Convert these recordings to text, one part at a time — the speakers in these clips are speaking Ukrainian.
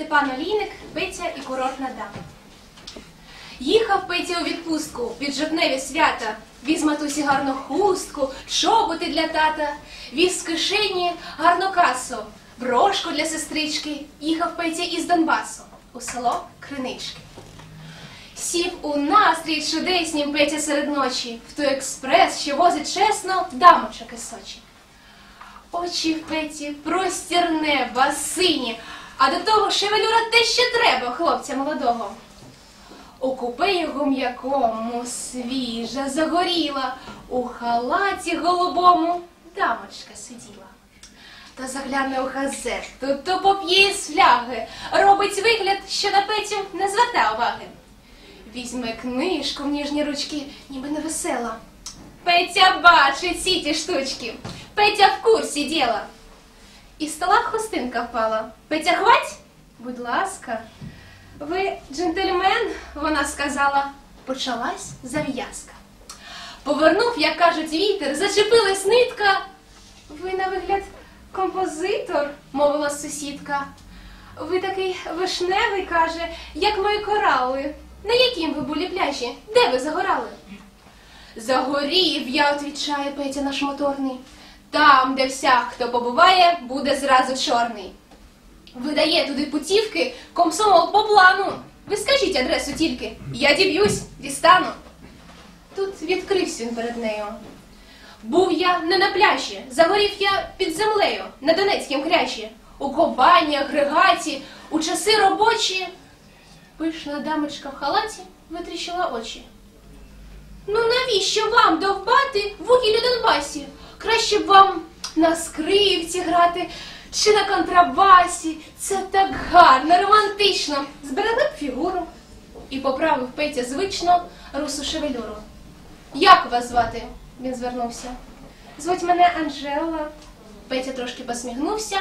Степан Олійник, Петя і курортна дама. Їхав Петя у відпустку під жовтневі свята. Віз матусі гарну хустку, чоботи для тата, віз з кишені гарну касу, брошку для сестрички. Їхав Петя із Донбасу у село Кринички. Сів у настрій чудеснім Петя серед ночі, в той експрес, що возить чесно дамочок із Сочі. Очі в Петі, простір неба, сині, а до того шевелюра те, що треба хлопця молодого. У купе його м'якому свіжа загоріла, у халаті голубому дамочка сиділа. То загляне у газету, то поп'є з фляги, робить вигляд, що на Петю не звертає уваги. Візьме книжку в ніжні ручки, ніби невесела. Петя бачить всі ті штучки. Петя в курсі діла. І стола хустинка впала. Петя, хвать? Будь ласка. Ви джентльмен, вона сказала. Почалась зав'язка. Повернув, як кажуть, вітер, зачепилась нитка. Ви на вигляд композитор, мовила сусідка. Ви такий вишневий, каже, як мої корали. На якім ви були пляжі? Де ви загорали? Загорів, я отвічає Петя наш моторний. Там, де вся, хто побуває, буде зразу чорний. Видає туди путівки комсомол по плану. Ви скажіть адресу тільки, я діб'юсь, дістану. Тут відкрився він перед нею. Був я не на пляжі, загорів я під землею на Донецькім кряжі, у кобанях, григаті, у часи робочі. Пишна дамочка в халаті витріщила очі. Ну навіщо вам довбати вугіль у Донбасі? Краще б вам на скрипці грати чи на контрабасі. Це так гарно, романтично. Зберегли б фігуру. І поправив Петя звично русу шевелюру. Як вас звати? Він звернувся. Звуть мене Анжела. Петя трошки посміхнувся.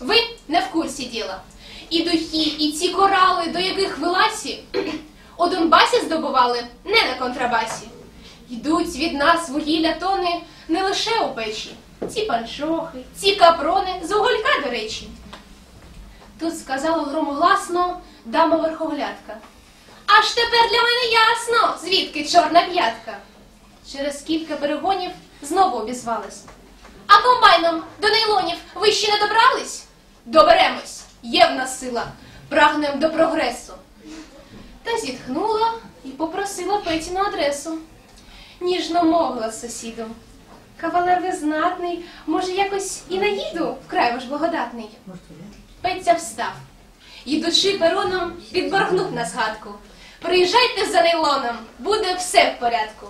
Ви не в курсі діла. І духи, і ці корали, до яких ви ласі, у Донбасі здобували не на контрабасі. Йдуть від нас вугілля тони не лише у печі. Ці панчохи, ці капрони з уголька, до речі. Тут сказала громогласно дама верхоглядка. Аж тепер для мене ясно, звідки чорна п'ятка. Через кілька перегонів знову обізвались. А комбайном до нейлонів ви ще не добрались? Доберемось, є в нас сила, прагнем до прогресу. Та зітхнула і попросила Петіну адресу. Ніжно мовила з сусідом. Кавалер ви знатний, може, якось і наїду вкрай ваш благодатний. Петя встав. Їдучи пероном, підборгнув на згадку. Приїжджайте за нейлоном, буде все в порядку.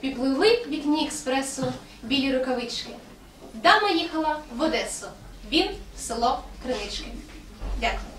Підпливли в вікні експресу білі рукавички. Дама їхала в Одесу. Він в село Кринички. Дякую.